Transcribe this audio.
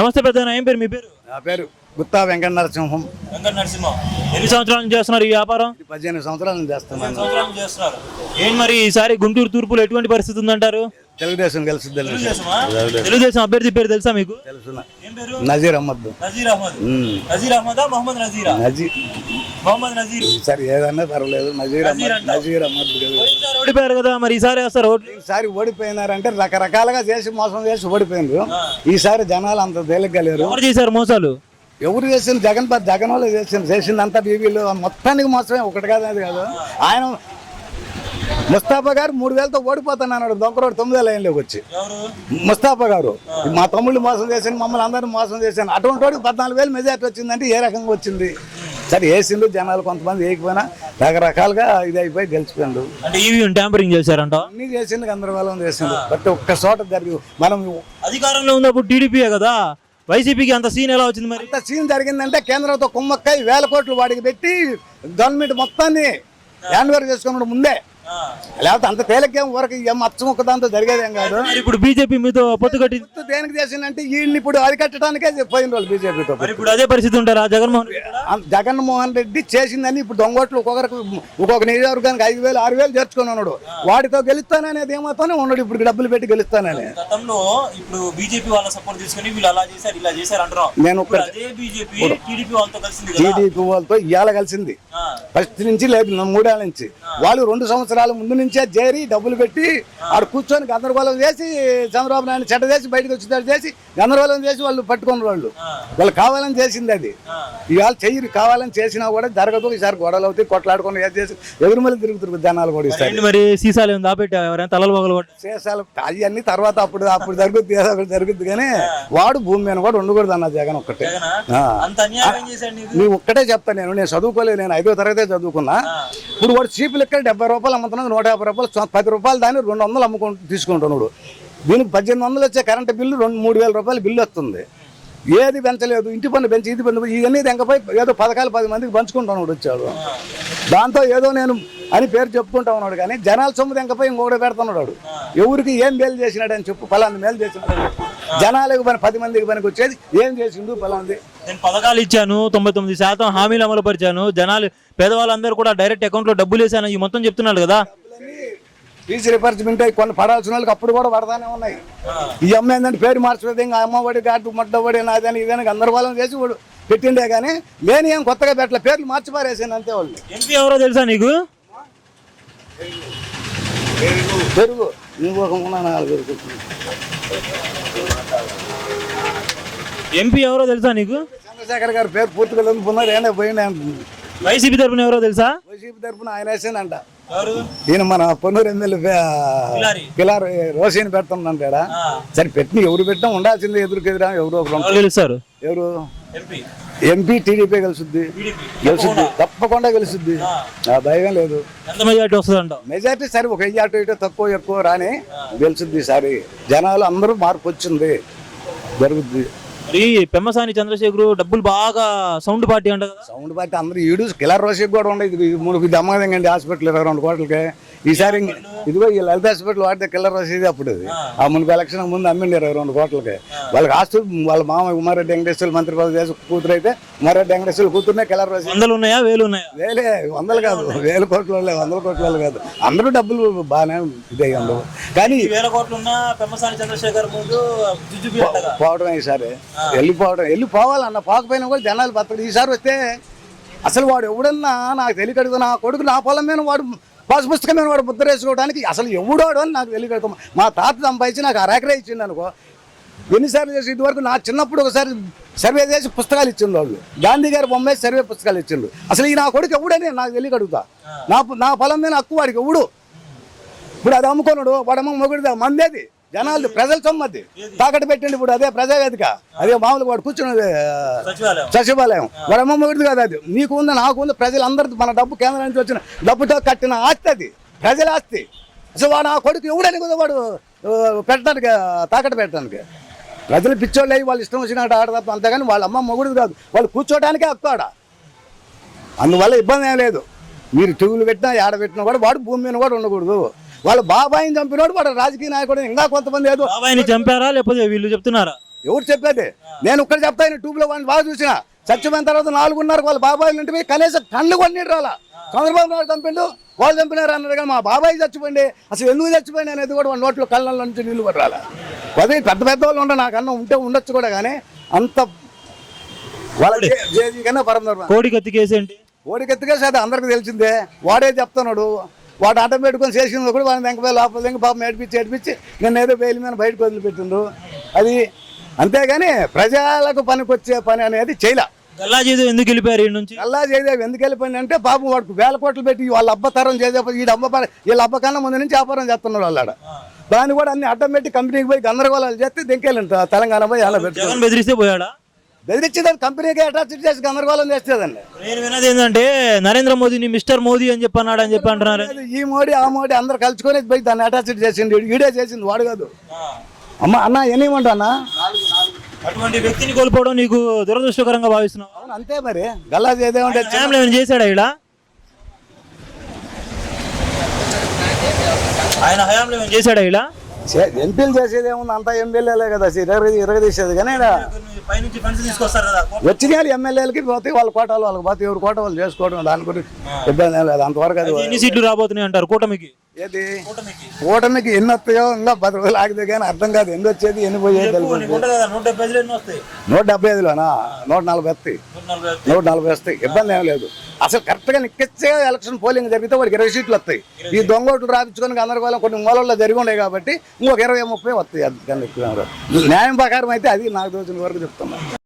నమస్తే పెద్ద ఏం పేరు మీ పేరు? నా పేరు గుత్తా వెంకట నరసింహం వెంకట నరసింహ ఎన్ని సంవత్సరాల నుంచి చేస్తున్నారు ఈ వ్యాపారం? ఇది పదిహేను సంవత్సరాల నుంచి చేస్తున్నాను. సంవత్సరాల చేస్తున్నారు. ఏం మరి ఈసారి గుంటూరు తూర్పులో ఎటువంటి పరిస్థితి ఉందంటారు? తెలుగుదేశం తెలుసు? తెలుగుదేశం అభ్యర్థి పేరు తెలుసా మీకు? తెలుసు నజీర్ అహ్మద్. నజీర్ అహ్మద్. నజీర్ అహ్మదా మొహమ్మద్ నజీరా? నజీర్ మొహమ్మద్ నజీర్. సరే ఏదన్నా పర్వాలేదు నజీర్ అహ్మద్. నజీర్ అహ్మద్ ఓడిపోయారు కదా మరి ఈసారి వేస్తారు ఈసారి ఓడిపోయినారంటే రకరకాలుగా చేసి మోసం చేసి ఓడిపోయిండ్రు ఈసారి జనాలు అంత తేలిగ్గా లేరు. ఎవరు చేశారు మోసాలు? ఎవరు చేసింది? జగన్ జగన్ వాళ్ళు చేసింది. చేసిందంతా టీవీలో మొత్తానికి మోసమే ఒకటి కాదు అది కాదు. ఆయన ముస్తాఫా గారు మూడు వేలతో ఓడిపోతాను అన్నాడు. దొంగరోడు తొమ్మిది వేల లైన్లోకి వచ్చి. ముస్తాఫా గారు. మా తమ్ముళ్ళు మోసం చేశాను మమ్మల్ని అందరిని మోసం చేశాను. అటువంటి వాడికి పద్నాలుగు వేలు మెజార్టీ వచ్చిందంటే ఏ రకంగా వచ్చింది? సరే వేసిండు జనాలు కొంతమంది వేయకపోయినా రకరకాలుగా ఇది అయిపోయి గెలిచిపోయిండు అంటే ఈవీఎం ట్యాంపరింగ్ చేశారంట? అన్ని చేసిండు గందరగోళం చేసిండు బట్ ఒక్క చోట జరిగి మనం అధికారంలో ఉన్నప్పుడు టీడీపీయే కదా? వైసీపీకి అంత సీన్ ఎలా వచ్చింది మరి? ఎంత సీన్ జరిగిందంటే కేంద్రంతో కుమ్మక్కై వేల కోట్లు వాడికి పెట్టి గవర్నమెంట్ మొత్తాన్ని హ్యాండ్ ఓవర్ చేసుకున్నాడు ముందే. లేకపోతే అంత తేలికేం ఊరకి ఏం అచ్చం ఒక్క దాంతో జరిగేదేం కాదు. ఇప్పుడు బీజేపీ మీతో పొత్తు కట్టి గుర్తు దేనికి చేసిందంటే వీళ్ళని ఇప్పుడు అరికట్టడానికే పోయిన వాళ్ళు బీజేపీతో మరి ఇప్పుడు అదే పరిస్థితి ఉంటారా జగన్మోహన్ రెడ్డి కూడా? ఆ జగన్మోహన్ రెడ్డి చేసిందని ఇప్పుడు దొంగోట్లు ఒక్కొక్కరికి ఒక్కొక్క నియోజకవర్గానికి ఐదు వేలు ఆరు వేలు చేర్చుకొని ఉన్నాడు. వాడితో గెలుస్తాననేది ఏమవుతానే ఉన్నాడు ఇప్పుడు డబ్బులు పెట్టి గెలుస్తానని. గతంలో ఇప్పుడు బీజేపీ వాళ్ళ సపోర్ట్ తీసుకుని వీళ్ళు అలా చేశారు ఇలా చేశారు అంటున్నాం నేను ఇప్పుడు అదే బీజేపీ టీడీపీ వాళ్ళతో కలిసింది కదా. టీడీపీ వాళ్ళతో ఇవాళ కలిసింది. ఆ, ఫస్ట్ నుంచి లేదు నా మూడేళ్ళ నుంచి వాళ్ళు రెండు సంవత్సరాల ముందు నుంచే చేరి డబ్బులు పెట్టి ఆడ కూర్చొని గందరగోళం చేసి చంద్రబాబు నాయుడు చెడ్డ చేసి బయటకు వచ్చేటట్టు చేసి గందరగోళం చేసి వాళ్ళు పట్టుకున్న వాళ్ళు. వాళ్ళు కావాలని చేసింది అది. ఇవాళ చెయ్యి కావాలని చేసినా కూడా జరగదు. ఈసారి గొడవలు అవుతాయి కొట్లాడుకొని ఏది చేసి ఎదురు మళ్ళీ తిరుగుతున్నారు జనాలు కూడా ఏంటి మరి? సీసాలు ఎవరైనా? తలలు పగలు చేసాలు అవన్నీ తర్వాత అప్పుడు అప్పుడు జరుగుద్ది ఏదో ఒకటి జరుగుద్ది కానీ వాడు భూమి మీద కూడా ఉండకూడదు అన్న జగన్ ఒక్కటే. ఆ. అంత అన్యాయం చేశాడు నీకు? నీ ఒక్కటే చెప్తా నేను నేను చదువుకోలేదు నేను ఐదో తరగతే చదువుకున్నా. ఇప్పుడు వాడు చీపు లెక్క డెబ్బై రూపాయలు అమ్ముతున్నాడు నూట యాభై రూపాయలు పది రూపాయలు దాన్ని రెండు వందలు అమ్ముకుంటూ తీసుకుంటున్నాడు దీనికి పద్దెనిమిది వందలు వచ్చే కరెంటు బిల్లు రెండు మూడు వేల రూపాయలు బిల్లు వస్తుంది. ఏది పెంచలేదు ఇంటి పన్ను పెంచి ఇది పన్ను ఇవన్నీ తెంకపోయి ఏదో పథకాలు పది మందికి పంచుకుంటున్నాడు వచ్చాడు. దాంతో ఏదో నేను అని పేరు చెప్పుకుంటా ఉన్నాడు కానీ జనాల సొమ్ము తెంకపోయి ఇంకొకటి పెడుతున్నాడు వాడు. ఎవరికి ఏం మేలు చేసినాడు అని చెప్పు ఫలాంది మేలు చేసినాడు. జనాలకు పని పది మందికి పనికి వచ్చేది ఏం చేసిండు ఫలాంది నేను పథకాలు ఇచ్చాను తొంభై తొమ్మిది శాతం హామీలు అమలు పరిచాను. జనాలు పేదవాళ్ళందరూ కూడా డైరెక్ట్ అకౌంట్లో డబ్బులు వేసాను ఈ మొత్తం చెప్తున్నాడు కదా. ఫీజు రిపర్చ్మెంట్ అయి కొన్ని పడాల్సిన వాళ్ళకి అప్పుడు కూడా పడతానే ఉన్నాయి. ఈ అమ్మ ఏంటంటే పేరు మార్చలేదు ఇంకా అమ్మఒడి గాటు మొట్టబడి నాదని ఇదని గందరగోళం చేసి వాడు పెట్టిండే కానీ లేని ఏం కొత్తగా పెట్టలే. పేర్లు మార్చి పారేసాను అంతే వాళ్ళు. ఎంపీ ఎవరో తెలుసా నీకు? పెరుగు. ఒక నాలుగు. ఎంపీ ఎవరో తెలుసా నీకు? చంద్రశేఖర్ గారు పేరు పూర్తిగా ఏనే పోయినా వైసీపీ తరపున ఎవరో తెలుసా? వైసీపీ తరఫున ఆయన వేసానంట ఈయన మన పొన్నూరు ఎమ్మెల్యే. పిలార్ రోషిని పెడుతున్నాడా సరే పెట్టిన ఎవరు పెట్టినా ఉండాల్సిందే ఎదురుకు ఎదురా ఎవరు ఒకరు ఎవరు? ఎంపీ టీడీపీ గెలుస్తుంది గెలుస్తుంది తప్పకుండా. గెలుస్తుంది ఆ. భయం లేదు. ఎంత మెజార్టీ మెజార్టీ సరే ఒక అటు ఇటు తక్కువ ఎక్కువ రాని గెలుస్తుంది ఈసారి జనాలు అందరూ మార్పు వచ్చింది. జరుగుద్ది. మరి పెమ్మసాని చంద్రశేఖరు డబ్బులు బాగా సౌండ్ పార్టీ అంట సౌండ్ బట్టి అందరూ ఈడు కిలర్ రోషికి కూడా ఉండేది. ఇది మూడు అమ్మదండి హాస్పిటల్ ఇరవై రెండు కోట్లకి. ఈసారి ఇదిగో ఈ లలిత హాస్పిటల్ వాడితే కిల్లర్ రసీది అప్పుడు ఇది ఆ. మునుపు ఎలక్షన్ ముందు అమ్మిండి ఇరవై రెండు కోట్లకి. వాళ్ళకి ఆస్తు వాళ్ళ మామ ఉమారెడ్డి వెంకటేశ్వర మంత్రి పదవి చేసి కూతురు అయితే ఉమారెడ్డి వెంకటేశ్వర కూతురునే కిల్లర్ రసీదు. వందలు ఉన్నాయా? వేలు ఉన్నాయా? వేలే వందలు కాదు. వేల కోట్ల వాళ్ళే, వందల కోట్ల వాళ్ళు కాదు. అందరూ డబ్బులు బాగానే ఇదే ఉండవు. కానీ వేల కోట్లు చంద్రశేఖర్ పోవడం ఈసారి. వెళ్ళిపోవడం వెళ్ళిపోవాలన్న పోకపోయినా కూడా జనాలు బతకడు. ఈసారి వస్తే అసలు వాడు ఎవడన్నా నాకు తెలియకడుగు నా కొడుకు నా పొలం మీద వాడు పాస్ పుస్తకం మీద వాడు ముద్ర వేసుకోవడానికి అసలు ఎవడోడు అని నాకు తెలియదు మా తాత సంపాదించి నాకు అరెకరే ఇచ్చిండు అనుకో. ఎన్నిసార్లు చేసి ఇదివరకు నా చిన్నప్పుడు ఒకసారి సర్వే చేసి పుస్తకాలు ఇచ్చిండు వాళ్ళు. గాంధీ గారి బొమ్మ సర్వే పుస్తకాలు ఇచ్చిండు. అసలు ఈ నా కొడుకు ఎవడని నాకు తెలియకడుగుతా నా నా పొలం మీద హక్కు వాడికి ఎవడు? ఇప్పుడు అది అమ్ముకున్నాడు వాడమ్మ మొగుడిదా? మందేది. జనాలు ప్రజల సొమ్మది. తాకట్టు పెట్టండి ఇప్పుడు అదే ప్రజావేదిక. అదే మామూలుగా వాడు కూర్చున్నది ఆ, సచివాలయం వాడమ్మ మొగుడిది కాదు అది. నీకు ఉంది నాకు ఉంది ప్రజలందరిది మన డబ్బు కేంద్రం నుంచి వచ్చిన డబ్బుతో కట్టిన ఆస్తి అది. ప్రజల ఆస్తి. అసలు వాడు ఆ కొడుకు ఎవడని కూడా వాడు పెట్టడానికి తాకట్టు పెట్టడానికి. ప్రజలు పిచ్చోళ్ళు అయ్యి వాళ్ళు ఇష్టం వచ్చినట్టు ఆడ తప్ప అంతేగాని వాళ్ళ అమ్మ మొగుడిది కాదు. వాళ్ళు కూర్చోవడానికే హక్కు ఆడ అందువల్ల ఇబ్బంది ఏం లేదు. మీరు టీవీలు పెట్టినా ఏడ పెట్టినా కూడా వాడు భూమి మీద కూడా ఉండకూడదు. వాళ్ళ బాబాయిని చంపినోడు వాడు రాజకీయ నాయకుడు. ఇంకా కొంతమంది ఏదో బాబాయిని చంపారా లేకపోతే వీళ్ళు చెప్తున్నారా? ఎవరు చెప్పేది? నేను ఇక్కడ చెప్తాను ట్యూబ్లో వాడిని బాగా చూసిన. చచ్చిపోయిన తర్వాత నాలుగున్నర వాళ్ళ బాబాయ్ పోయి కనీసం కళ్ళు కొన్ని రాలా చంద్రబాబు నాయుడు చంపిండు వాళ్ళు చంపినారు అన్నారు కానీ మా బాబాయ్ చచ్చిపోయింది అసలు ఎందుకు చచ్చిపోయింది అనేది కూడా వాళ్ళ నోట్లో కళ్ళ నుంచి నీళ్ళు కూడా రాలా అదే పెద్ద పెద్ద వాళ్ళు ఉండరు నాకు అన్నం ఉంటే ఉండొచ్చు కూడా కానీ అంత వాళ్ళ కన్నా పరమ కోడి కత్తి కేసు ఏంటి ఓడికి ఎత్తుకేసి అది అందరికి తెలిసిందే. వాడే చెప్తున్నాడు. వాడు అడ్డం పెట్టుకొని చేసింది కూడా వాడిని వెంకపై లోపల పాపం ఏడిపించి ఏడిపించి నేను ఏదో బెయిల్ మీద బయటకు వదిలిపెట్టిండ్రు. అది అంతేగాని ప్రజలకు పనికొచ్చే పని అనేది చేయలే. గల్లా చేదు ఎందుకు వెళ్ళిపోయారు ఈ నుంచి? అల్లా జయదేవ్ ఎందుకు వెళ్ళిపోయింది అంటే పాపం వాడికి వేల కోట్లు పెట్టి వాళ్ళ అబ్బ తరం చేసే ఈ అబ్బ వీళ్ళ అబ్బ కన్నా ముందు నుంచి వ్యాపారం చేస్తున్నారు వాళ్ళాడ దాన్ని కూడా అన్ని అడ్డం పెట్టి కంపెనీకి పోయి గందరగోళాలు చేస్తే దింకెళ్ళంట తెలంగాణ పోయి అలా జగన్ బెదిరిస్తే పోయాడా? బెదిరించేదాన్ని కంపెనీకి అటాచ్ చేసి గందరగోళం చేసేదండి నేను విన్నది ఏంటంటే నరేంద్ర మోదీని మిస్టర్ మోదీ అని చెప్పి అన్నాడు అని చెప్పి అంటున్నారు. ఈ మోడీ ఆ మోడీ అందరు కలుసుకొని పోయి దాన్ని చేసిండు. వీడు- వీడే చేసింది వాడు కాదు. అమ్మ అన్న ఎన్నిమంటా అన్న? అటువంటి వ్యక్తిని కోల్పోవడం నీకు దురదృష్టకరంగా భావిస్తున్నావు? అవును అంతే మరి. గల్లా ఏమైనా చేశాడా ఇలా ఆయన హయాంలో ఏమైనా చేశాడా ఇలా ఎంపీలు చేసేది ఏముంది? అంతా ఎమ్మెల్యేలే కదా. ఇరగ ఇరగదీసేది కానీ వచ్చిన వాళ్ళు ఎమ్మెల్యేలకి పోతే వాళ్ళ కోటాలు వాళ్ళకి పోతే ఎవరి కోట వాళ్ళు చేసుకోవడం దాని గురించి ఇబ్బంది ఏం లేదు. అంతవరకు అది ఎన్ని సీట్లు రాబోతున్నాయి అంటారు కూటమికి? ఏది? కూటమికి. ఎన్ని వస్తాయో ఇంకా పది రోజులు ఆగితే కానీ అర్థం కాదు. ఎన్ని వచ్చేది ఎన్ని పోయేది నూట డెబ్బై ఐదులోనా? నూట నలభై వస్తాయి. నూట నలభై నూట నలభై వస్తాయి. ఇబ్బంది ఏం లేదు. అసలు కరెక్ట్గా నిక్కచ్చే ఎలక్షన్ పోలింగ్ జరిగితే వాడికి ఇరవై సీట్లు వస్తాయి. ఈ దొంగ ఓట్లు రాపించుకొని గందరగోళం కొన్ని మూలల్లో జరిగి ఉన్నాయి కాబట్టి ఇంకొక ఇరవై ముప్పై వస్తాయి అందుకని ఎక్కువ న్యాయం ప్రకారం అయితే అది నాకు తోచిన వరకు చెప్తున్నాను.